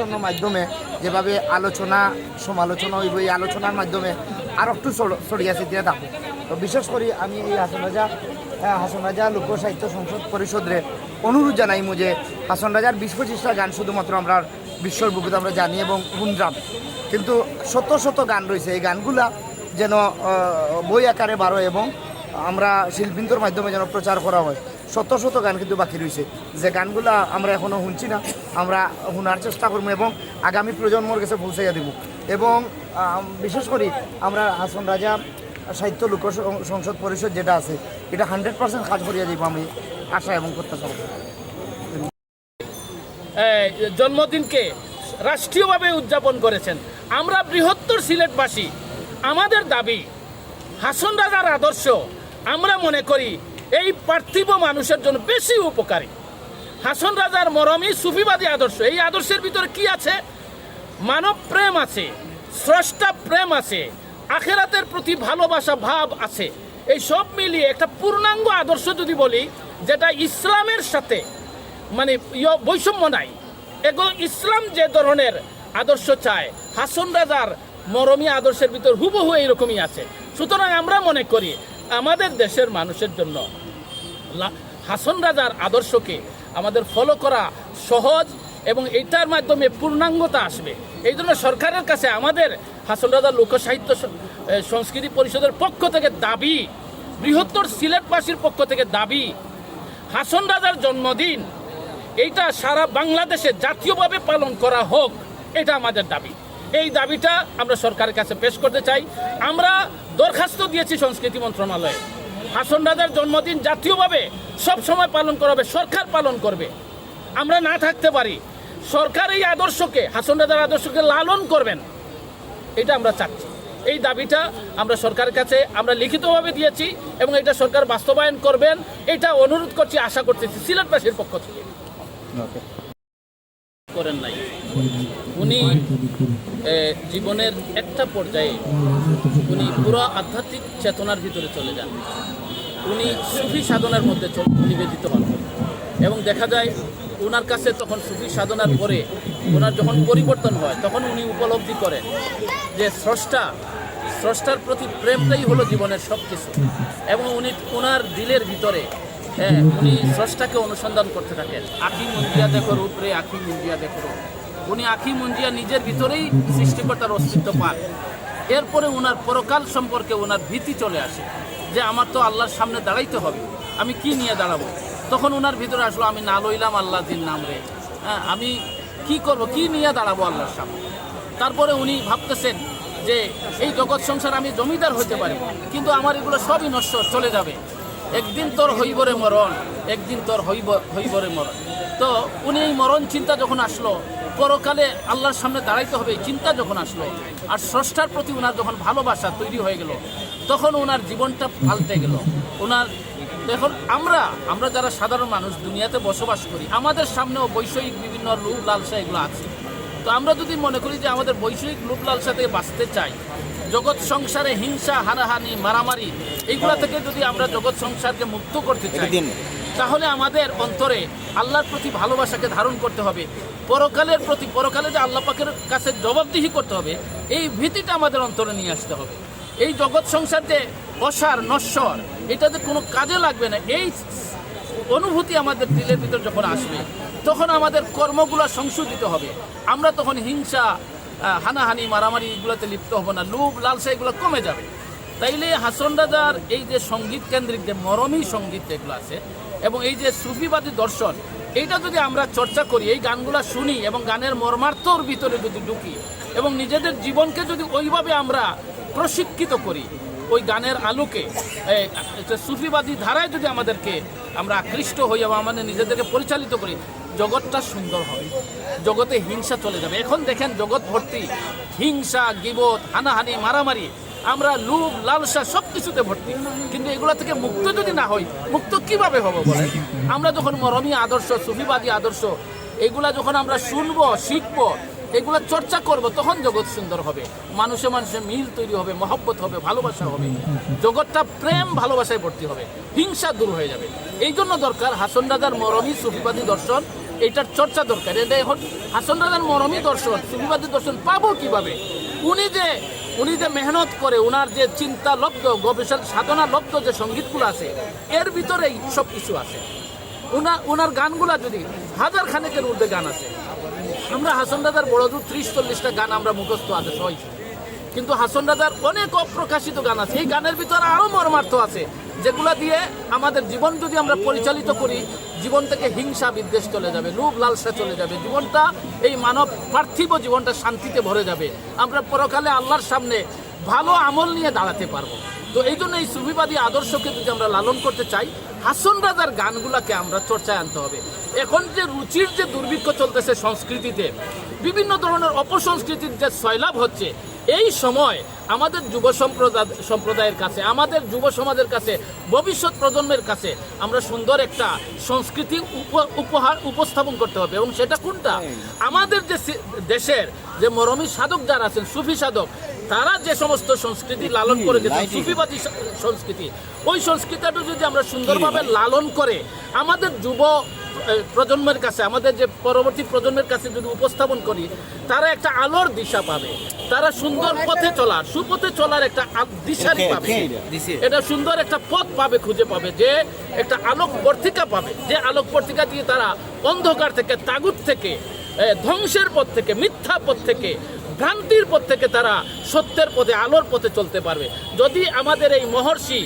সংগঠনের মাধ্যমে যেভাবে আলোচনা, সমালোচনা হইব, এই আলোচনার মাধ্যমে আর একটু ছড়- ছড়িয়ে ছিটিয়ে থাকব তো বিশেষ করে আমি এই হাসন রাজা হাসন রাজা লোক সাহিত্য সংসদ পরিষদরে অনুরোধ জানাইমু যে হাসন রাজার বিশ পঁচিশটা গান শুধুমাত্র আমরা বিশ্বর বুকুতে আমরা জানি এবং শুনলাম কিন্তু শত শত গান রয়েছে। এই গানগুলা যেন বই আকারে বারো এবং আমরা শিল্পীদের মাধ্যমে যেন প্রচার করা হয়। শত শত গান কিন্তু বাকি রয়েছে। যে গানগুলা আমরা এখনও শুনছি না, আমরা শোনার চেষ্টা করব এবং আগামী প্রজন্মর কাছে পৌঁছাইয়া দেব। এবং বিশেষ করে আমরা হাসন রাজা, সাহিত্য লোক সংসদ পরিষদ যেটা আছে, এটা হান্ড্রেড পার্সেন্ট কাজ করিয়া দিব আমি আশা এবং প্রত্যাশা জন্মদিনকে রাষ্ট্রীয়ভাবে উদযাপন করেছেন। আমরা বৃহত্তর সিলেটবাসী, আমাদের দাবি, হাসন রাজার আদর্শ, আমরা মনে করি এই পার্থিব মানুষের জন্য বেশি উপকারী। হাসন রাজার মরমী সুফিবাদী আদর্শ, এই আদর্শের ভিতরে কি আছে? মানব প্রেম আছে, স্রষ্টা প্রেম আছে, আখেরাতের প্রতি ভালোবাসা, ভাব আছে। এই সব মিলিয়ে একটা পূর্ণাঙ্গ আদর্শ যদি বলি, যেটা ইসলামের সাথে মানে বৈষম্য নাই। এগুলো ইসলাম যে ধরনের আদর্শ চায়, হাসন রাজার মরমী আদর্শের ভিতর হুবহু এইরকমই আছে। সুতরাং আমরা মনে করি, আমাদের দেশের মানুষের জন্য হাসন রাজার আদর্শকে আমাদের ফলো করা সহজ এবং এইটার মাধ্যমে পূর্ণাঙ্গতা আসবে। এই জন্য সরকারের কাছে আমাদের হাসন রাজার লোক সাহিত্য স- এ, সংস্কৃতি পরিষদের পক্ষ থেকে দাবি বৃহত্তর সিলেটবাসীর পক্ষ থেকে দাবি হাসন রাজার জন্মদিন এইটা সারা বাংলাদেশে জাতীয়ভাবে পালন করা হোক এটা আমাদের দাবি। এই দাবিটা আমরা সরকারের কাছে পেশ করতে চাই। আমরা দরখাস্ত দিয়েছি সংস্কৃতি মন্ত্রণালয়ে। হাসন রাজার জন্মদিন জাতীয়ভাবে সব সময় পালন করা হবে, সরকার পালন করবে। আমরা না থাকতে পারি। সরকার এই আদর্শকে হাসন রাজার আদর্শকে লালন করবেন। এটা আমরা চাচ্ছি। এই দাবিটা আমরা সরকারের কাছে আমরা লিখিতভাবে দিয়েছি এবং এটা সরকার বাস্তবায়ন করবেন। এটা অনুরোধ করছি, আশা করতেছি সিলেটবাসীর পক্ষ থেকে। করেন নাই। উনি জীবনের একটা পর্যায়ে উনি পুরো আধ্যাত্মিক চেতনার ভিতরে চলে যান। উনি সুফি সাধনার মধ্যে নিবেদিত হন। এবং দেখা যায় ওনার কাছে তখন সুফি সাধনার পরে ওনার যখন পরিবর্তন হয়, তখন উনি উপলব্ধি করেন যে স্রষ্টা, স্রষ্টার প্রতি প্রেমটাই হলো জীবনের সব কিছু এবং উনি ওনার দিলের ভিতরে হ্যাঁ উনি স্রষ্টাকে অনুসন্ধান করতে থাকেন। আখি মঞ্জিয়া দেখো রূপরে আখি মঞ্জিয়া দেখো উনি আখি মঞ্জিয়া নিজের ভিতরেই সৃষ্টিকর্তার অস্তিত্ব পান। এরপরে ওনার পরকাল সম্পর্কে ওনার ভীতি চলে আসে। যে আমার তো আল্লাহর সামনে দাঁড়াইতে হবে। আমি কি নিয়ে দাঁড়াবো? তখন ওনার ভিতরে আসলো, আমি না লইলাম আল্লাহ দিন নাম রে। হ্যাঁ আমি কি করব? কি নিয়ে দাঁড়াবো আল্লাহর সামনে? তারপরে উনি ভাবতেছেন যে, এই জগৎ সংসার আমি জমিদার হতে পারি, কিন্তু আমার এগুলো সবই নষ্ট, চলে যাবে। একদিন তোর হইবরে মরণ, একদিন তোর হইব হইবরে মরণ। তো উনি এই মরণ চিন্তা যখন আসলো, পরকালে আল্লাহর সামনে দাঁড়াইতে হবে চিন্তা যখন আসলো, আর স্রষ্টার প্রতি ওনার যখন ভালোবাসা তৈরি হয়ে গেল তখন ওনার জীবনটা পাল্টে গেল। ওনার দেখুন আমরা আমরা যারা সাধারণ মানুষ দুনিয়াতে বসবাস করি আমাদের সামনেও বৈষয়িক বিভিন্ন লোভ লালসা এগুলো আছে। তো আমরা যদি মনে করি যে আমাদের বৈষয়িক লোভ লালসা থেকে বাঁচতে চাই জগৎ সংসারে হিংসা হানাহানি মারামারি এইগুলা থেকে যদি আমরা জগৎ সংসারকে মুক্ত করতে চাই তাহলে আমাদের অন্তরে আল্লাহর প্রতি ভালোবাসাকে ধারণ করতে হবে। পরকালের প্রতি পরকালে যে আল্লাহ পাকের কাছে জবাবদিহি করতে হবে এই ভীতিটা আমাদের অন্তরে নিয়ে আসতে হবে। এই জগৎ সংসার যে অসার নশ্বর এটাতে কোনো কাজে লাগবে না, এই অনুভূতি আমাদের দিলের ভিতর যখন আসবে, তখন আমাদের কর্মগুলো সংশোধিত হবে। আমরা তখন হিংসা হানাহানি, মারামারি এগুলোতে লিপ্ত হব না, লোভ, লালসা এগুলো কমে যাবে। তাইলে হাসন রাজার এই যে সংগীত কেন্দ্রিক, যে মরমী সংগীত যেগুলো আছে, এবং এই যে সুফিবাদী দর্শন, এইটা যদি আমরা চর্চা করি, এই গানগুলো শুনি এবং গানের মর্মার্থর ভিতরে যদি ঢুকি এবং নিজেদের জীবনকে যদি ওইভাবে আমরা প্রশিক্ষিত করি, ওই গানের আলোকে সুফিবাদী ধারায় যদি আমাদেরকে আমরা আকৃষ্ট হই এবং আমাদের নিজেদেরকে পরিচালিত করি, জগৎটা সুন্দর হবে, জগতে হিংসা চলে যাবে। এখন দেখেন জগৎ ভর্তি, হিংসা, গিবত, হানাহানি, মারামারি, আমরা লুভ, লালসা সব কিছুতে ভর্তি। কিন্তু এগুলা থেকে মুক্ত যদি না হই, মুক্ত কীভাবে হব বলে আমরা যখন মরমী আদর্শ, সুফিবাদী আদর্শ, এগুলা যখন আমরা শুনব, শিখব এগুলো চর্চা করব, তখন জগৎ সুন্দর হবে। মানুষে মানুষে মিল তৈরি হবে, মহব্বত হবে, ভালোবাসা হবে। জগৎটা প্রেম, ভালোবাসায় ভর্তি হবে। হিংসা দূর হয়ে যাবে। এই জন্য দরকার হাসন রাজার মরমী সুফিবাদী দর্শন। এইটার চর্চা দরকার। এটা এখন হাসন রাজার মরমী দর্শন, সুফিবাদী দর্শন পাবো কীভাবে? উনি যে উনি যে মেহনত করে ওনার যে চিন্তা লব্ধ, গবেষণা, সাধনা লব্ধ যে সঙ্গীতগুলো আছে, এর ভিতরেই সব কিছু আছে। ওনার ওনার গানগুলা যদি হাজার খানেকের ঊর্ধ্বে গান আছে আমরা হাসন দাদার বড় ত্রিশ চল্লিশটা গান আমরা মুখস্থ আছে সবাই কিন্তু হাসন দাদার অনেক অপ্রকাশিত গান আছে। এই গানের ভিতরে আরও মর্মার্থ আছে, যেগুলো দিয়ে আমাদের জীবন যদি আমরা পরিচালিত করি, জীবন থেকে হিংসা বিদ্বেষ চলে যাবে, লোভ লালসা চলে যাবে, জীবনটা এই মানব পার্থিব জীবনটা শান্তিতে ভরে যাবে। আমরা পরকালে আল্লাহর সামনে ভালো আমল নিয়ে দাঁড়াতে পারব। তো এই জন্য এই সুফিবাদী আদর্শকে যদি আমরা লালন করতে চাই হাসন রাজার গানগুলাকে আমরা চর্চায় আনতে হবে। এখন যে রুচির যে দুর্ভিক্ষ চলতেছে সংস্কৃতিতে বিভিন্ন ধরনের অপসংস্কৃতির যে সয়লাভ হচ্ছে এই সময় আমাদের যুব সম্প্রদায় সম্প্রদায়ের কাছে আমাদের যুব সমাজের কাছে ভবিষ্যৎ প্রজন্মের কাছে আমরা সুন্দর একটা সংস্কৃতি উপ- উপহার উপস্থাপন করতে হবে। এবং সেটা কোনটা? আমাদের যে দেশের যে মরমী সাধক যারা আছেন সুফি সাধক তারা যে সমস্ত সংস্কৃতি লালন করে সুফিবাদী সংস্কৃতি ওই সংস্কৃতিটা যদি আমরা সুন্দরভাবে লালন করে আমাদের যুব প্রজন্মের কাছে আমাদের যে পরবর্তী প্রজন্মের কাছে যদি উপস্থাপন করি তারা একটা আলোর দিশা পাবে। তারা সুন্দর পথে চলার সুপথে চলার একটা দিশারি পাবে। এটা? সুন্দর একটা পথ পাবে খুঁজে পাবে যে একটা আলোক বর্তিকা পাবে। যে আলোক বর্তিকা দিয়ে তারা অন্ধকার থেকে তাগুত থেকে ধ্বংসের পথ থেকে মিথ্যা পথ থেকে ভ্রান্তির পথ থেকে তারা সত্যের পথে, আলোর পথে চলতে পারবে। যদি আমাদের এই মহর্ষি,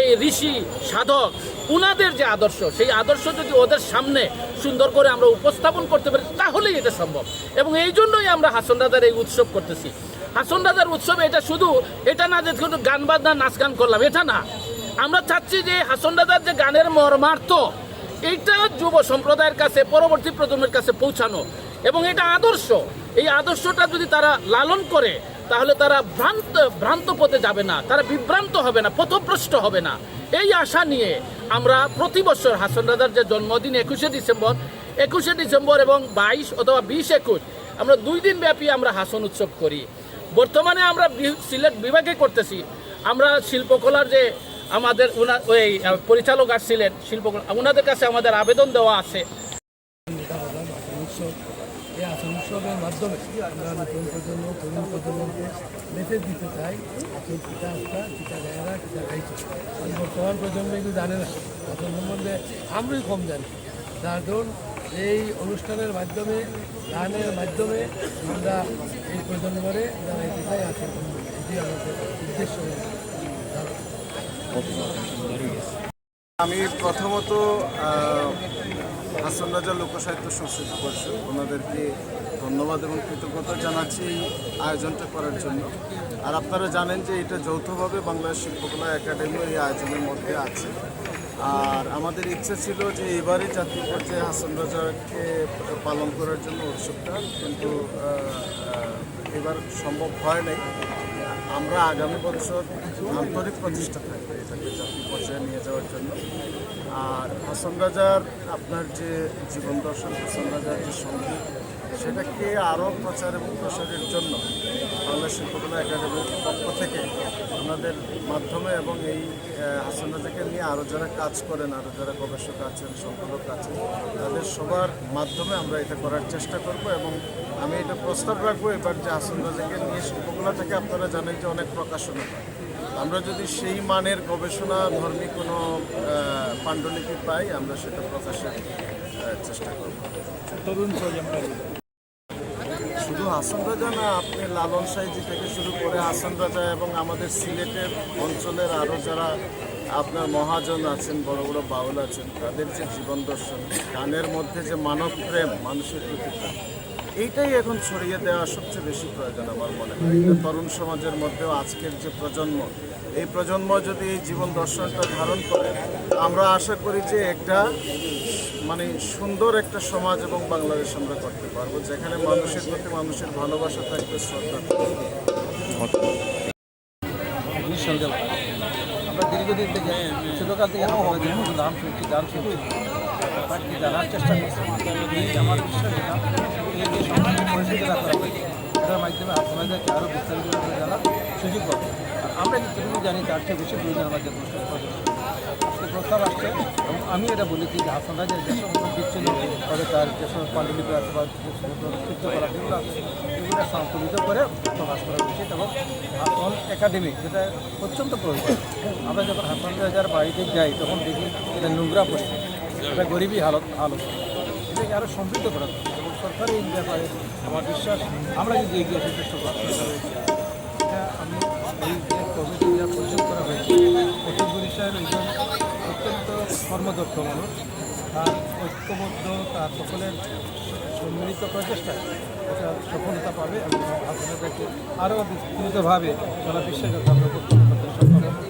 এই ঋষি, সাধক, উনাদের যে আদর্শ, সেই আদর্শ যদি ওদের সামনে সুন্দর করে আমরা উপস্থাপন করতে পারি, তাহলেই এটা সম্ভব। এবং এই জন্যই আমরা হাসন রাজার এই উৎসব করতেছি। হাসন রাজার উৎসব এটা শুধু, এটা না যে শুধু গান বাজনা, নাচ গান করলাম, এটা না। আমরা চাচ্ছি যে হাসন রাজার যে গানের মর্মার্থ, এইটা যুব সম্প্রদায়ের কাছে, পরবর্তী প্রজন্মের কাছে পৌঁছানো। এবং এটা আদর্শ। এই আদর্শটা যদি তারা লালন করে, তাহলে তারা ভ্রান্ত ভ্রান্ত পথে যাবে না। তারা বিভ্রান্ত হবে না, পথভ্রষ্ট হবে না। এই আশা নিয়ে আমরা প্রতি বছর হাসন রাজার যে জন্মদিন একুশে ডিসেম্বর একুশে ডিসেম্বর এবং বাইশ অথবা বিশ একুশ, আমরা দুই দিন ব্যাপী আমরা হাসন উৎসব করি। বর্তমানে আমরা সিলেট বিভাগে করতেছি। আমরা শিল্পকলার যে আমাদের ওই পরিচালক আসছিলেন শিল্পকলা ওনাদের কাছে আমাদের আবেদন দেওয়া আছে উৎসব এই আসন উৎসবের মাধ্যমে আমরা নতুন প্রজন্ম, তরুণ প্রজন্মকে মেসেজ দিতে চাই। আসল পিতা আস্থা পিতা গায়েরা পিতা গাইছে আর বর্তমান প্রজন্ম এগুলো জানে না। আসন সম্বন্ধে আমরাই কম জানি। যার ধরুন, এই অনুষ্ঠানের মাধ্যমে, গানের মাধ্যমে আমরা এই প্রজন্মরে জানাইতে চাই আসন এটি আমাদের উদ্দেশ্য। আমি প্রথমত হাসান রাজা লোকসাহিত্য সংস্কৃতি পরিষদ, ওনাদেরকে ধন্যবাদ এবং কৃতজ্ঞতা জানাচ্ছি এই আয়োজনটা করার জন্য। আর আপনারা জানেন যে এটা যৌথভাবে বাংলাদেশ শিল্পকলা একাডেমি এই আয়োজনের মধ্যে আছে। আর আমাদের ইচ্ছা ছিল যে এবারে জাতীয় পর্যায়ে হাসান রাজাকে পালন করার জন্য উৎসবটা, কিন্তু এবার সম্ভব হয় নাই। আমরা আগামী বছর আন্তরিক প্রচেষ্টা থাকবে এটাকে জাতীয় পর্যায়ে নিয়ে যাওয়ার জন্য। আর হাসান রাজার আপনার যে জীবন দর্শন, হাসান রাজার যে সংগীত সেটাকে আরও প্রচার এবং প্রসারের জন্য বাংলা শিল্পকলা একাডেমির পক্ষ থেকে আমাদের মাধ্যমে এবং এই হাসান রাজাকে নিয়ে আরও যারা কাজ করেন, আরও যারা গবেষক আছেন, সম্পাদক আছেন, তাদের সবার মাধ্যমে আমরা এটা করার চেষ্টা করব এবং আমি এটা প্রস্তাব রাখব এবার যে হাসান রাজাকে নিয়ে শিল্পকলা থেকে আপনারা জানেন যে অনেক প্রকাশনা হয়। আমরা যদি সেই মানের গবেষণা ধর্মী কোনো পাণ্ডুলিপি পাই, আমরা সেটা প্রকাশের চেষ্টা করব তরুণ প্রজন্ম শুধু হাসান রাজা না, আপনি লালন সাইজি থেকে শুরু করে হাসান রাজা এবং আমাদের সিলেটের অঞ্চলের আরও যারা আপনার মহাজন আছেন, বড় বড় বাউল আছেন, তাদের যে জীবন দর্শন, গানের মধ্যে যে মানব প্রেম, মানুষের প্রতি এইটাই এখন ছড়িয়ে দেওয়া সবচেয়ে বেশি প্রয়োজন আমার মনে হয়। তরুণ সমাজের মধ্যেও আজকের যে প্রজন্ম, এই প্রজন্ম যদি এই জীবন দর্শনটা ধারণ করে, আমরা আশা করি যে একটা মানে সুন্দর একটা সমাজ এবং বাংলাদেশ আমরা করতে পারব, যেখানে মানুষের প্রতি মানুষের ভালোবাসা থাকবে, শ্রদ্ধা আমরা দীর্ঘদিন থেকে ছোটকাল থেকে নাম শুনছি গান শুনছি। বাকি জানার চেষ্টা করছি? আমার বিশ্বাস করা হয়েছে এটার মাধ্যমে আপনাদেরকে আরও বিস্তারিত জানার সুযোগ পাবো। আমরা যেটুকু জানি, তার চেয়ে বেশি প্রয়োজন আমাদের প্রস্তাব আসছে এবং আমি এটা বলেছি যে হাসান রাজের যে সমস্ত ছিল তবে তার যে সমস্ত পাণ্ডুলিপি আছে বা যে সমস্ত চিত্রকলা যেগুলো আছে, এগুলো সংকলিত করে প্রকাশ করা উচিত এবং হাসন একাডেমি, যেটা অত্যন্ত প্রয়োজন। আমরা যখন হাসান রাজার বাড়িতে যাই, তখন দেখি এটা নোংরা পড়ছে এটা গরিবই হালত হালত। এটাকে আরও সমৃদ্ধ করা এবং সরকারের এই ব্যাপারে আমার বিশ্বাস, আমরা যদি এগিয়ে আসি চেষ্টা করি, এটা আমি এই যে কমিটি যা পরিচালনা করা হয়েছে একজন অত্যন্ত কর্মদক্ষ মানুষ তার ঐক্যবদ্ধ, তার সকলের সম্মিলিত প্রচেষ্টায় এটা সফলতা পাবে এবং আপনাদেরকে আরও বিস্তৃতভাবে সারা বিশ্বের করতে সক্ষম।